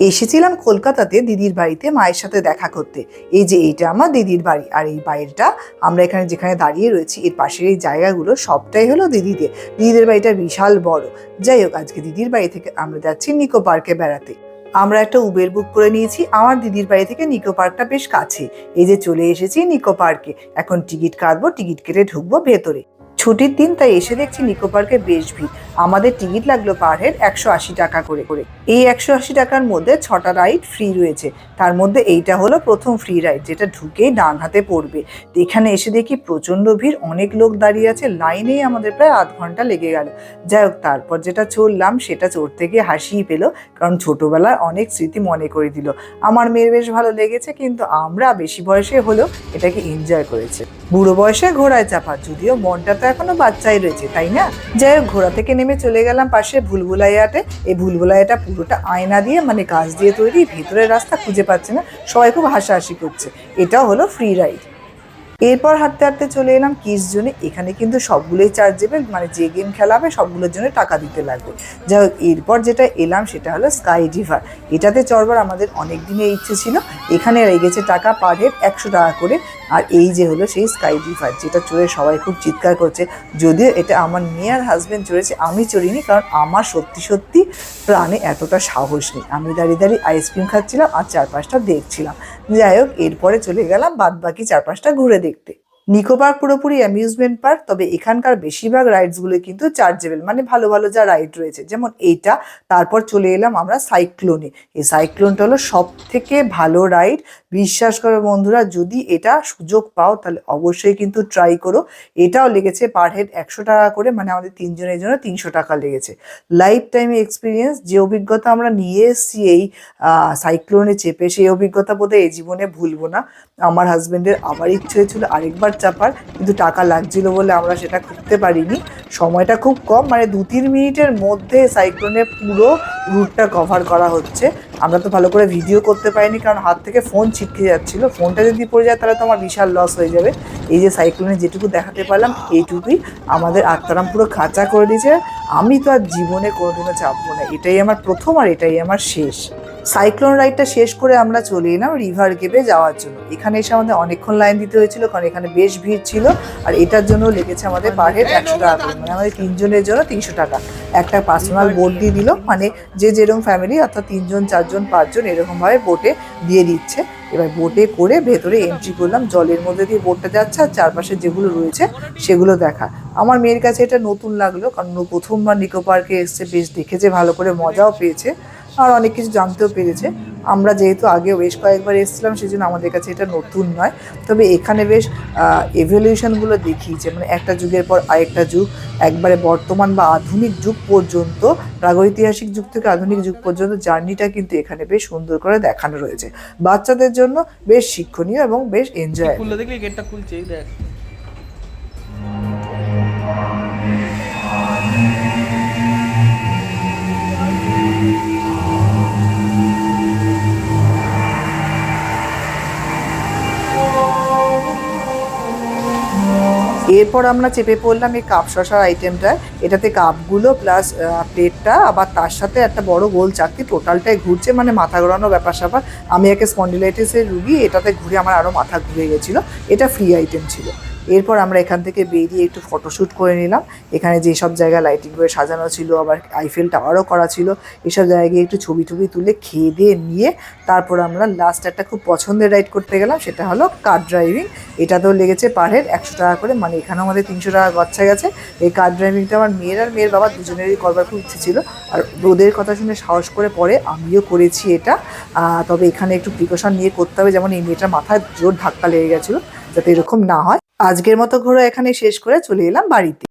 এসেছিলাম কলকাতাতে দিদির বাড়িতে মায়ের সাথে দেখা করতে। এই যে এইটা আমার দিদির বাড়ি আর এই বাড়িটা আমরা এখানে যেখানে দাঁড়িয়ে রয়েছি, এর পাশের এই জায়গাগুলো সবটাই হলো দিদিদের। দিদিদের বাড়িটা বিশাল বড়। যাই হোক, আজকে দিদির বাড়ি থেকে আমরা যাচ্ছি নিকো পার্কে বেড়াতে। আমরা একটা উবের বুক করে নিয়েছি, আমার দিদির বাড়ি থেকে নিকো পার্কটা বেশ কাছে। এই যে চলে এসেছি নিকো পার্কে। এখন টিকিট কাটবো, টিকিট কেটে ঢুকবো ভেতরে। ছুটির দিন তাই এসে দেখছি নিকো পার্কে বেশ ভিড়। আমাদের টিকিট লাগল পার হেড একশো আশি টাকা করে। করে এই একশো আশি টাকার মধ্যে ছটা রাইড ফ্রি রয়েছে। তার মধ্যে এইটা হলো প্রথম ফ্রি রাইড যেটা ঢুকেই ডান হাতে পড়বে। এখানে এসে দেখি প্রচণ্ড ভিড়, অনেক লোক দাঁড়িয়ে আছে লাইনেই আমাদের প্রায় আধ ঘণ্টা লেগে গেল। যাই হোক, তারপর যেটা চললাম সেটা চড়তে গিয়ে হাসিই পেল, কারণ ছোটোবেলার অনেক স্মৃতি মনে করে দিল। আমার মেয়ের বেশ ভালো লেগেছে, কিন্তু আমরা বেশি বয়সে হলেও এটাকে এনজয় করেছে। বুড়ো বয়সে ঘোড়ায় চাপা, যদিও মনটা তো এখনও বাচ্চাই রয়েছে, তাই না? যাই হোক, ঘোড়া থেকে নেমে চলে গেলাম পাশে ভুলভুলাইয়াতে। এই ভুলভুলাইয়াটা পুরোটা আয়না দিয়ে মানে কাঁচ দিয়ে তৈরি, ভেতরের রাস্তা খুঁজে পাচ্ছে না। সবাই খুব হাসাহাসি করছে। এটাও হলো ফ্রি রাইড এরপর হাঁটতে হাঁটতে চলে এলাম কিস জোনে। এখানে কিন্তু সবগুলোই চার্জেবল মানে যে গেম খেলা হবে সবগুলোর জন্য টাকা দিতে লাগবে। যাই হোক, এরপর যেটা এলাম, সেটা হলো স্কাই ডিভার এটাতে চড়বার আমাদের অনেক দিনের ইচ্ছে ছিল। এখানে লেগেছে টাকা পার হেড একশো টাকা করে। আর এই যে হলো সেই স্কাই ডিভার যেটা চড়ে সবাই খুব চিৎকার করছে। যদিও এটা আমার মেয়ার হাজব্যান্ড চড়েছে, আমি চড়িনি, কারণ আমার সত্যি সত্যি প্রাণে এতটা সাহস নেই। আমি দাঁড়িয়ে দাঁড়িয়ে আইসক্রিম খাচ্ছিলাম আর চারপাশটা দেখছিলাম। যাই হোক, এরপরে চলে গেলাম বাদ বাকি চারপাশটা ঘুরে দেখতে। নিকো পার্ক পুরোপুরি অ্যামিউজমেন্ট পার্ক তবে এখানকার বেশিরভাগ রাইডসগুলো কিন্তু চার্জেবল মানে ভালো ভালো যা রাইড রয়েছে। যেমন এইটা, তারপর চলে এলাম আমরা সাইক্লোনে এই সাইক্লোনটা হলো সব থেকে ভালো রাইড বিশ্বাস করো বন্ধুরা, যদি এটা সুযোগ পাও, তাহলে অবশ্যই কিন্তু ট্রাই করো। এটাও লেগেছে পার হেড একশো টাকা করে মানে আমাদের তিনজনের জন্য তিনশো টাকা লেগেছে। লাইফ টাইম এক্সপিরিয়েন্স যে অভিজ্ঞতা আমরা নিয়ে এসেছি এই সাইক্লোনে চেপে, সেই অভিজ্ঞতা বোধহয় এই জীবনে ভুলবো না। আমার হাজবেন্ডের আবার ইচ্ছে হয়েছিল আরেকবার চাপার, কিন্তু টাকা লাগছিল বলে আমরা সেটা করতে পারিনি। সময়টা খুব কম মানে দু তিন মিনিটের মধ্যে সাইক্লোনের পুরো রুটটা কভার করা হচ্ছে। আমরা তো ভালো করে ভিডিও করতে পারিনি, কারণ হাত থেকে ফোন ছিটকে যাচ্ছিল। ফোনটা যদি পড়ে যায়, তাহলে তো আমার বিশাল লস হয়ে যাবে। এই যে সাইক্লোনে যেটুকু দেখাতে পারলাম, এইটুকুই আমাদের আত্মারাম পুরো খাঁচা করে দিয়েছে। আমি তো আর জীবনে কোনোদিনও চাপবো না। এটাই আমার প্রথম আর এটাই আমার শেষ। সাইক্লোন রাইডটা শেষ করে আমরা চলে এলাম রিভার কেপে যাওয়ার জন্য। এখানে এসে আমাদের অনেকক্ষণ লাইন দিতে হয়েছিল, কারণ এখানে বেশ ভিড় ছিল, আর এটার জন্য লেগেছে আমাদের পার হেড একশো টাকা করে। মানে আমাদের তিনজনের জন্য তিনশো টাকা। একটা পার্সোনাল বোট দিয়ে দিল মানে যে যেরকম ফ্যামিলি অর্থাৎ তিনজন, চারজন, পাঁচজন এরকমভাবে বোটে দিয়ে দিচ্ছে। এবার বোটে করে ভেতরে এন্ট্রি করলাম, জলের মধ্যে দিয়ে বোটটা যাচ্ছে, আর চারপাশে যেগুলো রয়েছে সেগুলো দেখা। আমার মেয়ের কাছে এটা নতুন লাগল, কারণ প্রথমবার নিকো পার্কে এসছে, বেশ দেখেছে, ভালো করে মজাও পেয়েছে। আর অনেক কিছু জানতেও পেরেছে। আমরা যেহেতু আগে বেশ কয়েকবার এসেছিলাম সেই জন্য আমাদের কাছে এটা নতুন নয়। তবে এখানে বেশ এভলিউশনগুলো দেখিয়েছে। মানে একটা যুগের পর আরেকটা যুগ একবারে বর্তমান বা আধুনিক যুগ পর্যন্ত প্রাগৈতিহাসিক যুগ থেকে আধুনিক যুগ পর্যন্ত জার্নিটা কিন্তু এখানে বেশ সুন্দর করে দেখানো রয়েছে। বাচ্চাদের জন্য বেশ শিক্ষণীয় এবং বেশ এনজয় দেখলি গেটটা খুলছে দেখ। এরপর আমরা চেপে পড়লাম এই কাপ শশার আইটেমটা এটাতে কাপগুলো প্লাস প্লেটটা আবার তার সাথে একটা বড় গোল চাকতি টোটালটাই ঘুরছে মানে মাথা ঘোরানো ব্যাপার স্যাপার। আমি একে স্পন্ডিলাইটিসের রুগী, এটাতে ঘুরে আমার আরও মাথা ঘুরে গেছিল। এটা ফ্রি আইটেম ছিল। এরপর আমরা এখান থেকে বেরিয়ে একটু ফটোশ্যুট করে নিলাম। এখানে যেসব জায়গা লাইটিং করে সাজানো ছিল, আবার আইফেল টাওয়ারও করা ছিল, এসব জায়গায় গিয়ে একটু ছবি টবি তুলে খেয়ে দিয়ে নিয়ে তারপর আমরা লাস্ট একটা খুব পছন্দের রাইড করতে গেলাম, সেটা হলো কার ড্রাইভিং এটাতেও লেগেছে পার হেড একশো টাকা করে মানে এখানেও আমাদের তিনশো টাকা গচ্ছা গেছে। এই কার ড্রাইভিংটা আমার মেয়ের আর মেয়ের বাবা দুজনেরই করবার খুব ইচ্ছে ছিল। আর ওদের কথা শুনে সাহস করে পরে আমিও করেছি এটা। তবে এখানে একটু প্রিকশন নিয়ে করতে হবে, যেমন এই মেয়েটার মাথায় জোর ধাক্কা লেগে গেছিল, যাতে এরকম না হয়। আজকের মতো ঘোরা এখানে শেষ করে চলে এলাম বাড়িতে।